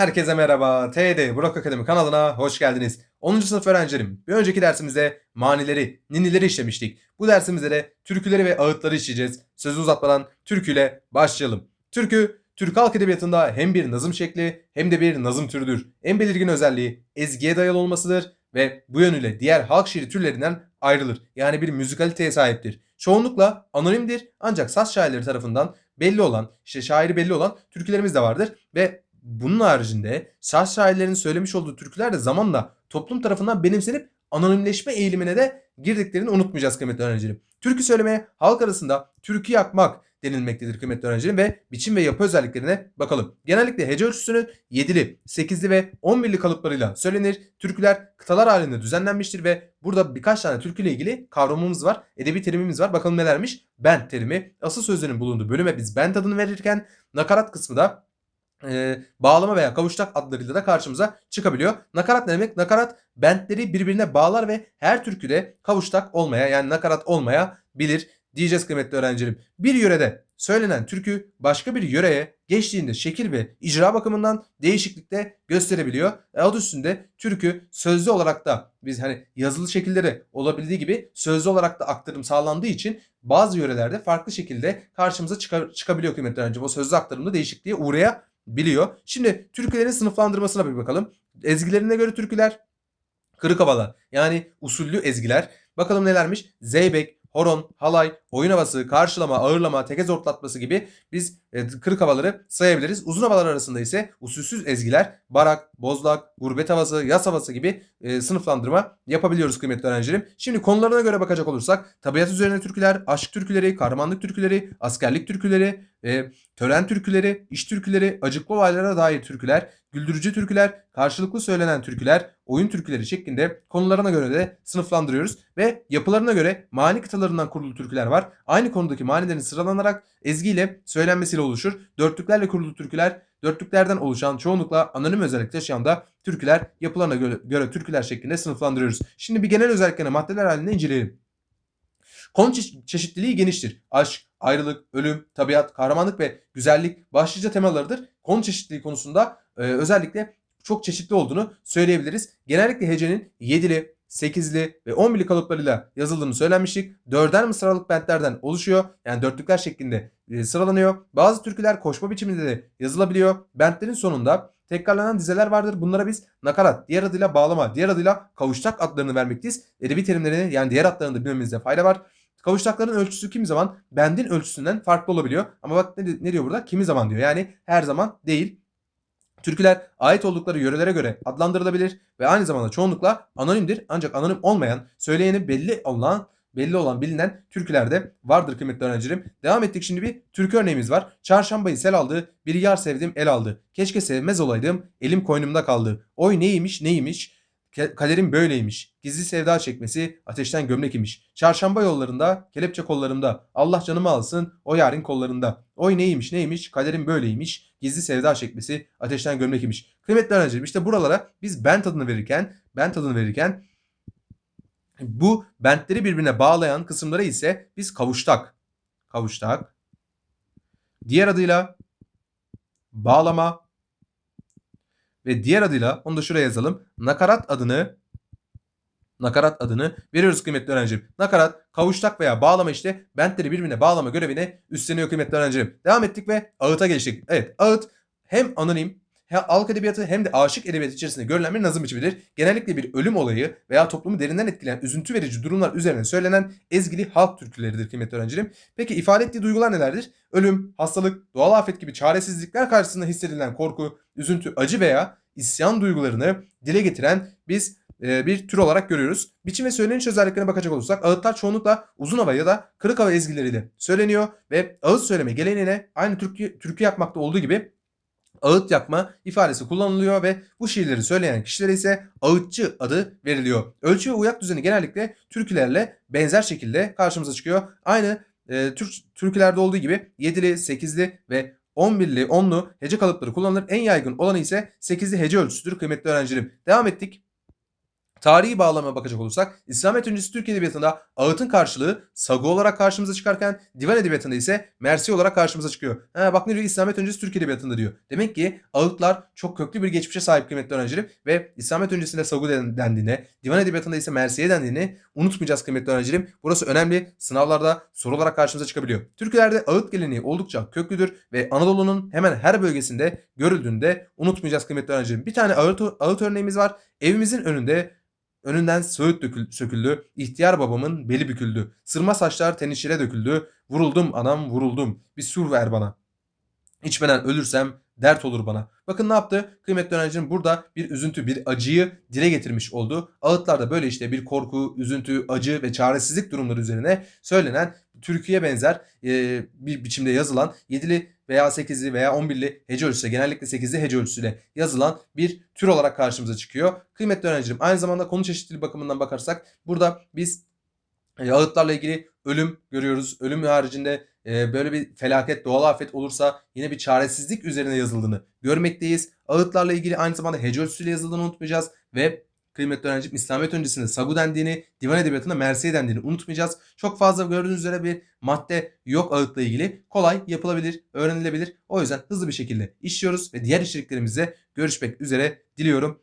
Herkese merhaba. TD Burak Akademi kanalına hoş geldiniz. 10. sınıf öğrencilerim. Bir önceki dersimizde manileri, ninnileri işlemiştik. Bu dersimizde de türküleri ve ağıtları işleyeceğiz. Sözü uzatmadan türküyle başlayalım. Türkü, Türk halk edebiyatında hem bir nazım şekli hem de bir nazım türüdür. En belirgin özelliği ezgiye dayalı olmasıdır ve bu yönüyle diğer halk şiiri türlerinden ayrılır. Yani bir müzikaliteye sahiptir. Çoğunlukla anonimdir ancak saz şairleri tarafından belli olan, işte şairi belli olan türkülerimiz de vardır ve bunun haricinde saz şairlerinin söylemiş olduğu türküler de zamanla toplum tarafından benimsenip anonimleşme eğilimine de girdiklerini unutmayacağız kıymetli öğrencilerim. Türkü söylemeye halk arasında türkü yakmak denilmektedir kıymetli öğrencilerim ve biçim ve yapı özelliklerine bakalım. Genellikle hece ölçüsünün 7'li, 8'li ve 11'li kalıplarıyla söylenir. Türküler kıtalar halinde düzenlenmiştir ve burada birkaç tane türküyle ilgili kavramımız var. Edebi terimimiz var. Bakalım nelermiş? Bent terimi. Asıl sözlerin bulunduğu bölüme biz bent adını verirken nakarat kısmı da e, bağlama veya kavuştak adlarıyla da karşımıza çıkabiliyor. Nakarat ne demek? Nakarat bentleri birbirine bağlar ve her türküde kavuştak olmaya yani nakarat olmaya bilir diyeceğiz kıymetli öğrencilerim. Bir yörede söylenen türkü başka bir yöreye geçtiğinde şekil ve icra bakımından değişiklikte gösterebiliyor. E, adı üstünde türkü sözlü olarak da biz hani yazılı şekilleri olabildiği gibi sözlü olarak da aktarım sağlandığı için bazı yörelerde farklı şekilde karşımıza çıkar, çıkabiliyor kıymetli öğrencilerim. O sözlü aktarımda değişikliğe uğraya biliyor. Şimdi türkülerin sınıflandırmasına bir bakalım. Ezgilerine göre türküler kırık havalar yani usullü ezgiler. Bakalım nelermiş? Zeybek, horon, halay, oyun havası, karşılama, ağırlama, teke zortlatması gibi biz e, kırık havaları sayabiliriz. Uzun havalar arasında ise usulsüz ezgiler, barak, bozlak, gurbet havası, yas havası gibi e, sınıflandırma yapabiliyoruz kıymetli öğrencilerim. Şimdi konularına göre bakacak olursak tabiat üzerine türküler, aşk türküleri, kahramanlık türküleri, askerlik türküleri, e, tören türküleri, iş türküleri, acıklı olaylara dair türküler, güldürücü türküler, karşılıklı söylenen türküler, oyun türküleri şeklinde konularına göre de sınıflandırıyoruz ve yapılarına göre mani kıtalarından kurulu türküler var. Aynı konudaki manilerin sıralanarak ezgiyle söylenmesiyle oluşur. Dörtlüklerle kurulu türküler, dörtlüklerden oluşan çoğunlukla anonim özellik taşıyan da türküler yapılarına göre, göre türküler şeklinde sınıflandırıyoruz. Şimdi bir genel özelliklerini maddeler halinde inceleyelim. Konu çe- çeşitliliği geniştir. Aşk, ayrılık, ölüm, tabiat, kahramanlık ve güzellik başlıca temalarıdır. Konu çeşitliliği konusunda e, özellikle çok çeşitli olduğunu söyleyebiliriz. Genellikle hecenin 7'li, 8'li ve 11'li kalıplarıyla yazıldığını söylenmiştik. Dörder mısralık bentlerden oluşuyor. Yani dörtlükler şeklinde e, sıralanıyor. Bazı türküler koşma biçiminde de yazılabiliyor. Bentlerin sonunda tekrarlanan dizeler vardır. Bunlara biz nakarat, diğer adıyla bağlama, diğer adıyla kavuştak adlarını vermekteyiz. Edebi terimlerini yani diğer adlarını da bilmemizde fayda var. Kavuştakların ölçüsü kimi zaman bendin ölçüsünden farklı olabiliyor. Ama bak ne, ne diyor burada? Kimi zaman diyor. Yani her zaman değil. Türküler ait oldukları yörelere göre adlandırılabilir ve aynı zamanda çoğunlukla anonimdir. Ancak anonim olmayan, söyleyeni belli olan belli olan bilinen türkülerde vardır kıymetli öğrencilerim. Devam ettik şimdi bir türkü örneğimiz var. Çarşambayı sel aldı, bir yar sevdim el aldı. Keşke sevmez olaydım, elim koynumda kaldı. Oy neymiş neymiş, kaderim böyleymiş. Gizli sevda çekmesi ateşten gömlek imiş. Çarşamba yollarında, kelepçe kollarımda. Allah canımı alsın, o yarın kollarında. Oy neymiş neymiş, kaderim böyleymiş. Gizli sevda çekmesi ateşten gömlek imiş. Kıymetli öğrencilerim işte buralara biz bent adını verirken, bent adını verirken bu bentleri birbirine bağlayan kısımlara ise biz kavuştak. Kavuştak. Diğer adıyla bağlama ve diğer adıyla onu da şuraya yazalım. Nakarat adını nakarat adını veriyoruz kıymetli öğrencim. Nakarat, kavuştak veya bağlama işte bentleri birbirine bağlama görevini üstleniyor kıymetli öğrencim. Devam ettik ve ağıta geçtik. Evet ağıt hem anonim halk edebiyatı hem de aşık edebiyatı içerisinde görülen bir nazım biçimidir. Genellikle bir ölüm olayı veya toplumu derinden etkileyen üzüntü verici durumlar üzerine söylenen ezgili halk türküleridir kıymetli öğrencilerim. Peki ifade ettiği duygular nelerdir? Ölüm, hastalık, doğal afet gibi çaresizlikler karşısında hissedilen korku, üzüntü, acı veya isyan duygularını dile getiren biz e, bir tür olarak görüyoruz. Biçim ve söyleniş özelliklerine bakacak olursak ağıtlar çoğunlukla uzun hava ya da kırık hava ezgileriyle söyleniyor ve ağıt söyleme geleneğine aynı türkü, türkü yapmakta olduğu gibi ağıt yakma ifadesi kullanılıyor ve bu şiirleri söyleyen kişilere ise ağıtçı adı veriliyor. Ölçü ve uyak düzeni genellikle türkülerle benzer şekilde karşımıza çıkıyor. Aynı e, Türk türkülerde olduğu gibi 7'li, 8'li ve 11'li, 10'lu hece kalıpları kullanılır. En yaygın olanı ise 8'li hece ölçüsüdür kıymetli öğrencilerim. Devam ettik. Tarihi bağlamaya bakacak olursak İslamiyet öncesi Türk Edebiyatı'nda ağıtın karşılığı sagu olarak karşımıza çıkarken divan edebiyatında ise mersi olarak karşımıza çıkıyor. Ha, bak ne diyor İslamiyet öncesi Türk Edebiyatı'nda diyor. Demek ki ağıtlar çok köklü bir geçmişe sahip kıymetli öğrencilerim ve İslamiyet öncesinde sagu den- dendiğini, divan edebiyatında ise mersiye dendiğini unutmayacağız kıymetli öğrencilerim. Burası önemli. Sınavlarda soru olarak karşımıza çıkabiliyor. Türkülerde ağıt geleneği oldukça köklüdür ve Anadolu'nun hemen her bölgesinde görüldüğünde unutmayacağız kıymetli öğrencilerim. Bir tane ağıt, ağıt örneğimiz var. Evimizin önünde Önünden söğüt dökül, söküldü. İhtiyar babamın beli büküldü. Sırma saçlar tenişire döküldü. Vuruldum anam vuruldum. Bir sur ver bana. İçmeden ölürsem dert olur bana. Bakın ne yaptı? Kıymetli öğrencim burada bir üzüntü, bir acıyı dile getirmiş oldu. Ağıtlarda böyle işte bir korku, üzüntü, acı ve çaresizlik durumları üzerine söylenen türküye benzer e, bir biçimde yazılan 7'li veya 8'li veya 11'li hece ölçüsüyle genellikle 8'li hece ölçüsüyle yazılan bir tür olarak karşımıza çıkıyor. Kıymetli öğrencilerim aynı zamanda konu çeşitliliği bakımından bakarsak burada biz e, ağıtlarla ilgili ölüm görüyoruz. Ölüm haricinde e, böyle bir felaket, doğal afet olursa yine bir çaresizlik üzerine yazıldığını görmekteyiz. Ağıtlarla ilgili aynı zamanda hece ölçüsüyle yazıldığını unutmayacağız ve kıymetli öğrencim İslamiyet öncesinde sagu dendiğini, divan edebiyatında mersiye dendiğini unutmayacağız. Çok fazla gördüğünüz üzere bir madde yok ağıtla ilgili. Kolay yapılabilir, öğrenilebilir. O yüzden hızlı bir şekilde işliyoruz ve diğer içeriklerimizde görüşmek üzere diliyorum.